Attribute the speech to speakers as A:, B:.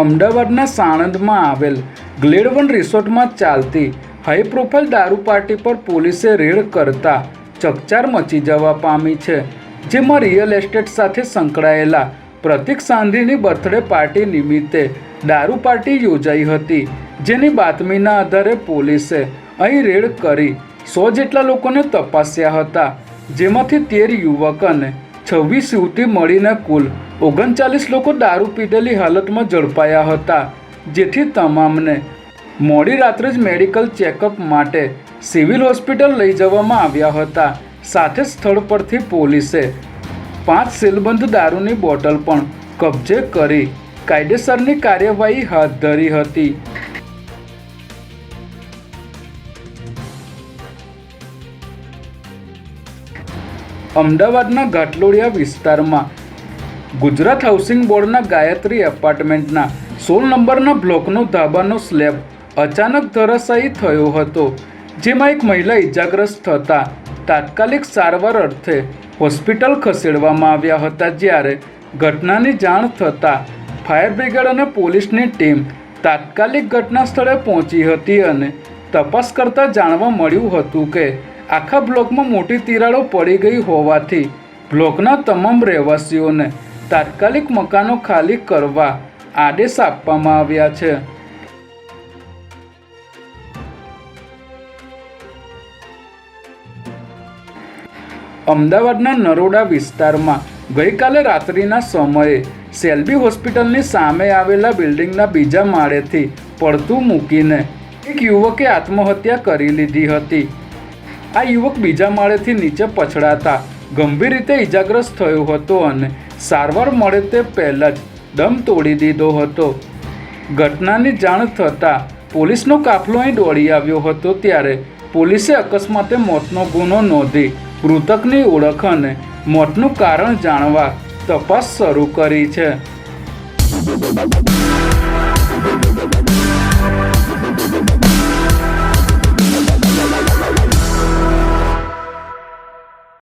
A: અમદાવાદના સાણંદમાં આવેલ glad one રિસોર્ટમાં ચાલતી હાઈ પ્રોફાઇલ દારૂ પાર્ટી પર પોલીસે રેડ કરતા ચકચાર મચી જવા પામી છે, જેમાં રિયલ એસ્ટેટ સાથે સંકળાયેલા પ્રતિક સાંધીની બર્થડે પાર્ટી નિમિત્તે દારૂ પાર્ટી યોજાઈ હતી, જેની બાતમીના આધારે પોલીસે અહીં રેડ કરી સો જેટલા લોકોને તપાસ્યા હતા, જેમાંથી તેર યુવક અને છવ્વીસ યુવતી મળીને કુલ ઓગણચાલીસ લોકો દારૂ પીધેલી હાલતમાં ઝડપાયા હતા, જેથી તમામને મોડી રાત્રે જ મેડિકલ ચેકઅપ માટે સિવિલ હોસ્પિટલ લઈ જવામાં આવ્યા હતા. સાથે સ્થળ પરથી પોલીસે પાંચ સીલબંધ દારૂની બોટલ પણ કબજે કરી કાયદેસરની કાર્યવાહી હાથ ધરી હતી. અમદાવાદના ઘાટલોડિયા વિસ્તારમાં. ગુજરાત હાઉસિંગ બોર્ડના ગાયત્રી એપાર્ટમેન્ટના સોળ નંબરના બ્લોકનો ધાબાનો સ્લેબ અચાનક ધરાશાયી થયો હતો, જેમાં એક મહિલા ઇજાગ્રસ્ત થતા તાત્કાલિક સારવાર અર્થે હોસ્પિટલ ખસેડવામાં આવ્યા હતા જ્યારે ઘટનાની જાણ થતાં ફાયર બ્રિગેડ અને પોલીસની ટીમ તાત્કાલિક ઘટના સ્થળે પહોંચી હતી અને તપાસ કરતાં જાણવા મળ્યું હતું કે આખા બ્લોકમાં મોટી તિરાડો પડી ગઈ હોવાથી બ્લોકના તમામ રહેવાસીઓને તાત્કાલિક મકાનો ખાલી કરવા આદેશ આપવામાં આવ્યા છે. અમદાવાદના નરોડા વિસ્તારમાં ગઈકાલે રાત્રિના સમયે સેલ્બી હોસ્પિટલની સામે આવેલા બિલ્ડિંગના બીજા માળેથી પડતું મૂકીને એક યુવકે આત્મહત્યા કરી લીધી હતી. આ યુવક બીજા માળેથી નીચે પછડાતા. ગંભીર રીતે ઈજાગ્રસ્ત થયો હતો અને સારવાર મળે તે પહેલાં જ દમ તોડી દીધો હતો. ઘટનાની જાણ થતાં પોલીસનો કાફલો અહીં દોડી આવ્યો હતો ત્યારે પોલીસે અકસ્માતે મોતનો ગુનો નોંધી મૃતકની ઓળખ અને મોતનું કારણ જાણવા તપાસ શરૂ કરી છે.